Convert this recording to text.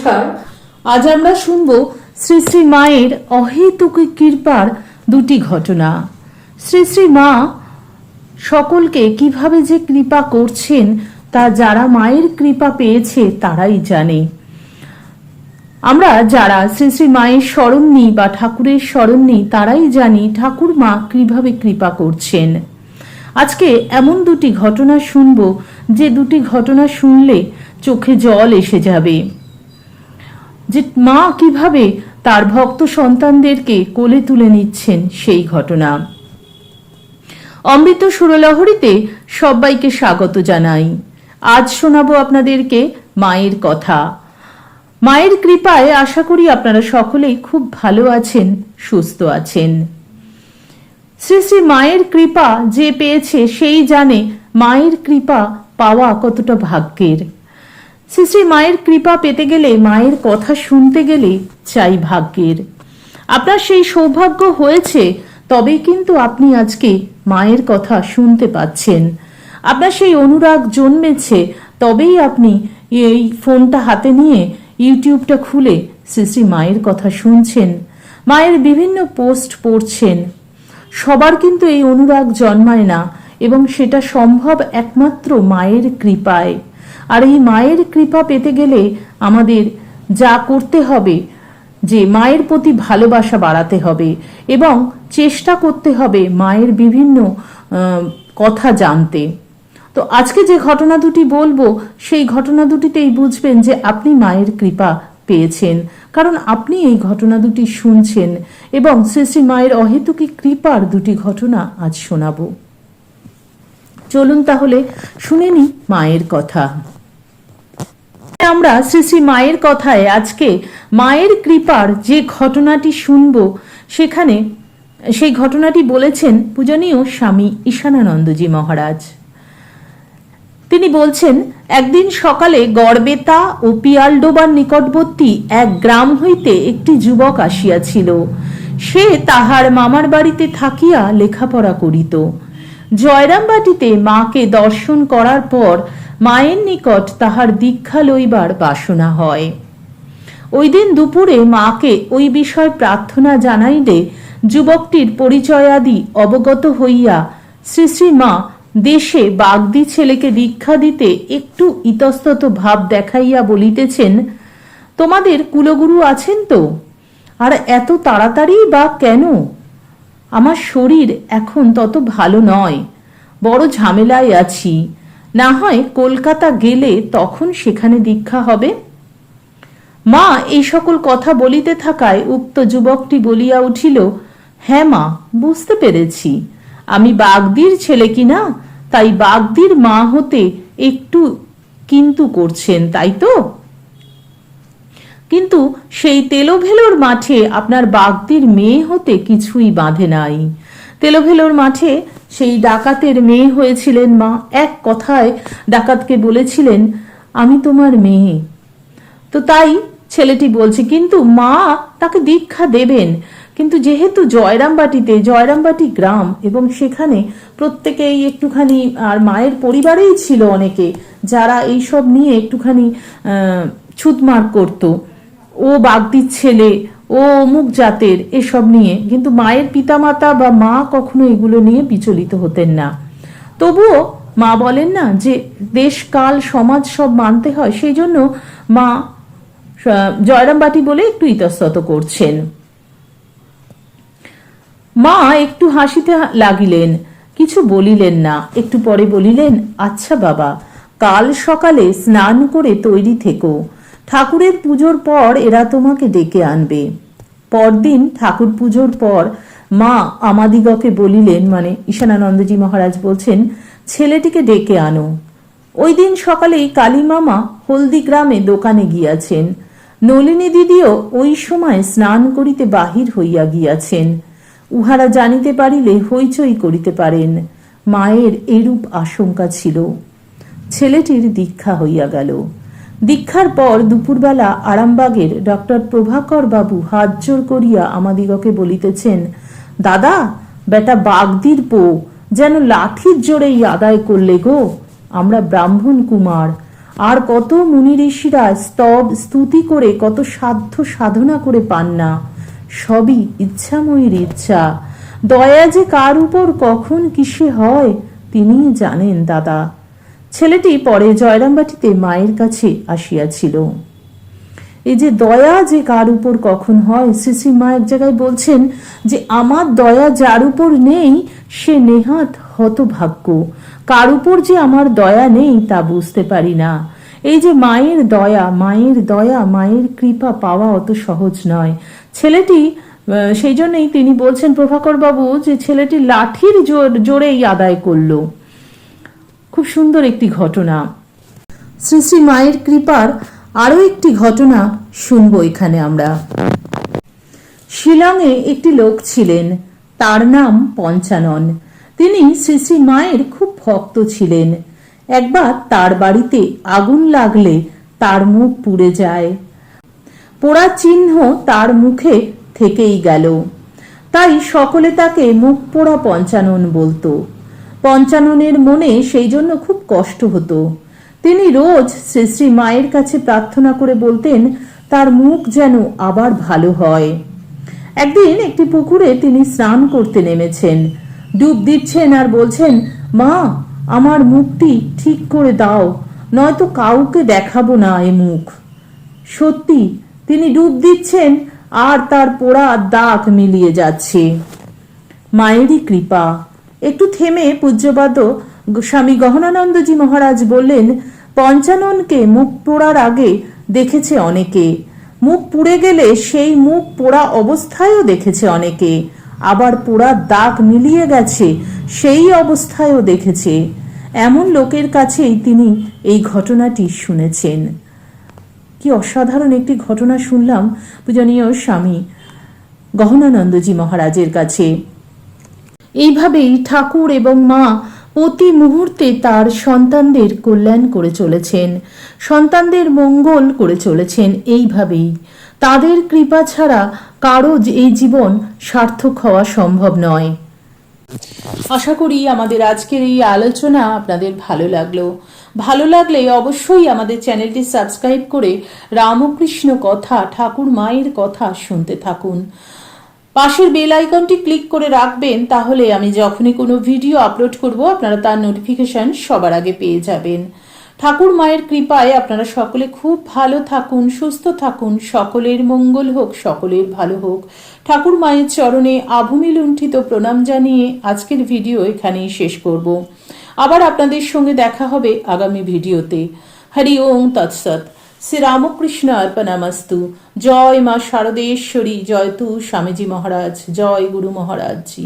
নমস্কার। আজ আমরা শুনব শ্রী শ্রী মায়ের অহেতুক কৃপার দুটি ঘটনা। শ্রী শ্রী মা সকলকে কীভাবে যে কৃপা করছেন, তা যারা মায়ের কৃপা পেয়েছে, তারাই জানে। আমরা যারা শ্রী শ্রী মায়ের স্মরণ নিই বা ঠাকুরের স্মরণ নিই তারাই জানি ঠাকুর মা কীভাবে কৃপা করছেন। আজকে এমন দুটি ঘটনা শুনব, যে দুটি ঘটনা শুনলে চোখে জল এসে যাবে। যে মা কীভাবে তার ভক্ত সন্তানদেরকে কোলে তুলে নিচ্ছেন সেই ঘটনা। অমৃত সুরলহরীতে সবাইকে স্বাগত জানাই। আজ শোনাবো আপনাদেরকে মায়ের কথা। মায়ের কৃপায় আশা করি আপনারা সকলেই খুব ভালো আছেন, সুস্থ আছেন। শ্রী শ্রী মায়ের কৃপা যে পেয়েছে সেই জানে মায়ের কৃপা পাওয়া কতটা ভাগ্যের। শ্রী শ্রী মায়ের কৃপা পেতে গেলে, মায়ের কথা শুনতে গেলে চাই ভাগ্যের। আপনার সেই সৌভাগ্য হয়েছে, তবেই কিন্তু আপনি আজকে মায়ের কথা শুনতে পাচ্ছেন। আপনার সেই অনুরাগ জন্মেছে, তবেই আপনি এই ফোনটা হাতে নিয়ে ইউটিউবটা খুলে শ্রী শ্রী মায়ের কথা শুনছেন, মায়ের বিভিন্ন পোস্ট পড়ছেন। সবার কিন্তু এই অনুরাগ জন্মায় না, এবং সেটা সম্ভব একমাত্র মায়ের কৃপায়। আর এই মায়ের কৃপা পেতে গেলে আমাদের যা করতে হবে, যে মায়ের প্রতি ভালোবাসা বাড়াতে হবে এবং চেষ্টা করতে হবে মায়ের বিভিন্ন কথা জানতে। তো আজকে যে ঘটনা দুটি বলব, সেই ঘটনা দুটিতেই বুঝবেন যে আপনি মায়ের কৃপা পেয়েছেন। কারণ আপনি এই ঘটনা দুটি শুনছেন এবং শ্রী শ্রী মায়ের অহেতুকি কৃপার দুটি ঘটনা আজ শোনাবো। চলুন তাহলে শুনে নি মায়ের কথা। আমরা শ্রী শ্রী মায়ের কথায় আজকে মায়ের কৃপার যে ঘটনাটি শুনব, সেখানে সেই ঘটনাটি বলেছেন পূজনীয় স্বামী ঈশানানন্দজি মহারাজ। তিনি বলছেন, একদিন সকালে গড়বেতা ও পিয়ালডোবার নিকটবর্তী এক গ্রাম হইতে একটি যুবক আসিয়াছিল। সে তাহার মামার বাড়িতে থাকিয়া লেখাপড়া করিত। জয়রামবাটিতে মাকে দর্শন করার পর মায়ের নিকট তাহার দীক্ষা লইবার বাসনা হয়। ওই দিন দুপুরে মাকে ওই বিষয় প্রার্থনা জানাইলে যুবকটির পরিচয়াদি অবগত হইয়া শ্রী শ্রী মা দেশে বাগদি ছেলেকে দীক্ষা দিতে একটু ইতস্তত ভাব দেখাইয়া বলিতেছেন, তোমাদের কুলগুরু আছেন তো? আর এত তাড়াতাড়ি বা কেন? আমার শরীর এখন তত ভালো নয়। বড় ঝামেলায় আছি। না হয় কলকাতা গেলে তখন সেখানে দীক্ষা হবে? মা, এই সকল কথা বলিতে থাকায় উক্ত যুবকটি বলিয়া উঠিল হ্যাঁ মা, বুঝতে পেরেছি। আমি বাগদির ছেলে কিনা তাই বাগদির মা হতে একটু কিন্তু করছেন, তাই তো? কিন্তু সেই তেলোভেলোর মাঠে আপনার বাগদির মেয়ে হতে কিছুই বাঁধে নাই। তেলোভেলোর মাঠে সেই ডাকাতের মেয়ে হয়েছিলেন মা। এক কথায় ডাকাতকে বলেছিলেন, আমি তোমার মেয়ে। তো তাই ছেলেটি বলছে, কিন্তু মা তাকে দীক্ষা দেবেন। কিন্তু যেহেতু জয়রামবাটিতে, জয়রামবাটি গ্রাম এবং সেখানে প্রত্যেকেই একটুখানি, আর মায়ের পরিবারেই ছিল অনেকে, যারা এইসব নিয়ে একটুখানি ছুতমার করত। ও বাগদির ছেলে, ও অমুক জাতের, এসব নিয়ে। কিন্তু মায়ের পিতামাতা বা মা কখনো এগুলো নিয়ে বিচলিত হতেন না। তবুও মা বলেন না যে, দেশ, কাল, সমাজ সব মানতে হয়। সেই জন্য মা জয়রামবাটি বলে একটু ইতস্তত করছেন। মা একটু হাসিতে লাগিলেন, কিছু বলিলেন না। একটু পরে বলিলেন আচ্ছা বাবা, কাল সকালে স্নান করে তৈরি থেকো। ঠাকুরের পুজোর পর এরা তোমাকে ডেকে আনবে। পরদিন ঠাকুর পুজোর পর মা আমাদিগকে বলিলেন মানে ঈশানানন্দজি মহারাজ বলছেন, ছেলেটিকে ডেকে আনো। ওই দিন সকালেই কালী মামা হলদি গ্রামে দোকানে গিয়াছেন। নলিনী দিদিও ওই সময় স্নান করিতে বাহির হইয়া গিয়াছেন। উহারা জানিতে পারিলে হইচই করিতে পারেন। মায়ের এরূপ আশঙ্কা ছিল। ছেলেটির দীক্ষা হইয়া গেল। দীক্ষার পর দুপুরবেলা আরামবাগের ডক্টর প্রভাকর বাবু হাত জোর করিয়া আমাদিগকে বলিতেছেন, দাদা, বেটা বাগদির পো যেন লাঠির জোরেই আদায় করলে গো, আমরা ব্রাহ্মণ কুমার। আর কত মুনি ঋষিরা স্তব স্তুতি করে কত সাধ্য সাধনা করে পান না। সবই ইচ্ছাময়ীর ইচ্ছা। দয়া যে কার উপর কখন কিসে হয়, তিনিই জানেন, দাদা। ছেলেটি পরে জয়রামবাটিতে মায়ের কাছে আসিয়াছিল। এই যে দয়া যে কার উপর কখন হয় শ্রী মা এক জায়গায় বলছেন যে, আমার দয়া যার উপর নেই, সে নেহাত হতভাগ্য। কার উপর যে আমার দয়া নেই, তা বুঝতে পারি না। এই যে মায়ের দয়া মায়ের দয়া, মায়ের কৃপা পাওয়া অত সহজ নয়। ছেলেটি সেই জন্যই তিনি বলছেন প্রভাকর বাবু যে ছেলেটি লাঠির জোর জোরেই আদায় করল। খুব সুন্দর একটি ঘটনা। শ্রী শ্রী মায়ের কৃপার আরও একটি ঘটনা শুনব এখানে আমরা। শিলংয়ে একটি লোক ছিলেন, তার নাম পঞ্চানন। তিনি শ্রী শ্রী মায়ের খুব ভক্ত ছিলেন। একবার তার বাড়িতে আগুন লাগলে তার মুখ পুড়ে যায়। পোড়া চিহ্ন তার মুখে থেকেই গেল। তাই সকলে তাকে মুখ পোড়া পঞ্চানন বলতো। পঞ্চাননের মনে সেই জন্য খুব কষ্ট হতো। তিনি রোজ শ্রী শ্রী মায়ের কাছে প্রার্থনা করে বলতেন, তার মুখ যেন আবার ভালো হয়। একদিন একটি পুকুরে তিনি স্নান করতে নেমেছেন। ডুব দিচ্ছেন আর বলছেন, মা, আমার মুখটি ঠিক করে দাও, নয়তো কাউকে দেখাবো না এ মুখ। সত্যি, তিনি ডুব দিচ্ছেন আর তার পোড়া দাগ মিলিয়ে যাচ্ছে। মায়েরই কৃপা। একটু থেমে পূজ্যপাদ স্বামী গহনানন্দজি মহারাজ বললেন, পঞ্চাননকে মুখ পোড়ার আগে দেখেছে অনেকে। মুখ পুড়ে গেলে সেই মুখ পোড়া অবস্থায়ও দেখেছে অনেকে। আবার পোড়া দাগ মিলিয়ে গেছে, সেই অবস্থায়ও দেখেছে। এমন লোকের কাছেই তিনি এই ঘটনাটি শুনেছেন। কি অসাধারণ একটি ঘটনা শুনলাম, পূজনীয় স্বামী গহনানন্দজি মহারাজের কাছে। এইভাবেই ঠাকুর এবং মা প্রতি মুহূর্তে তার সন্তানদের কল্যাণ করে চলেছেন, সন্তানদের মঙ্গল করে চলেছেন এইভাবেই। তাদের কৃপা ছাড়া কারও এই জীবন সার্থক হওয়া সম্ভব নয়। আশা করি আমাদের আজকের এই আলোচনা আপনাদের ভালো লাগল। ভালো লাগলে অবশ্যই আমাদের চ্যানেলটি সাবস্ক্রাইব করে রামকৃষ্ণ কথা, ঠাকুর মায়ের কথা শুনতে থাকুন। পাশের বেল আইকনটি ক্লিক করে রাখবেন, তাহলে আমি যখনই কোনো ভিডিও আপলোড করব, আপনারা তার নোটিফিকেশন সবার আগে পেয়ে যাবেন। ঠাকুর মায়ের কৃপায় আপনারা সকলে খুব ভালো থাকুন, সুস্থ থাকুন, সকলের মঙ্গল হোক, সকলের ভালো হোক। ঠাকুর মায়ের চরণে আভূমি লুণ্ঠিত প্রণাম জানিয়ে আজকের ভিডিও এখানেই শেষ করব। আবার আপনাদের সঙ্গে দেখা হবে আগামী ভিডিওতে। হরি ওম তৎসৎ। শ্রী রামকৃষ্ণ অর্পণামস্তু। জয় মা শারদেশ্বরী। জয় তু স্বামীজি মহারাজ। জয় গুরু মহারাজ জি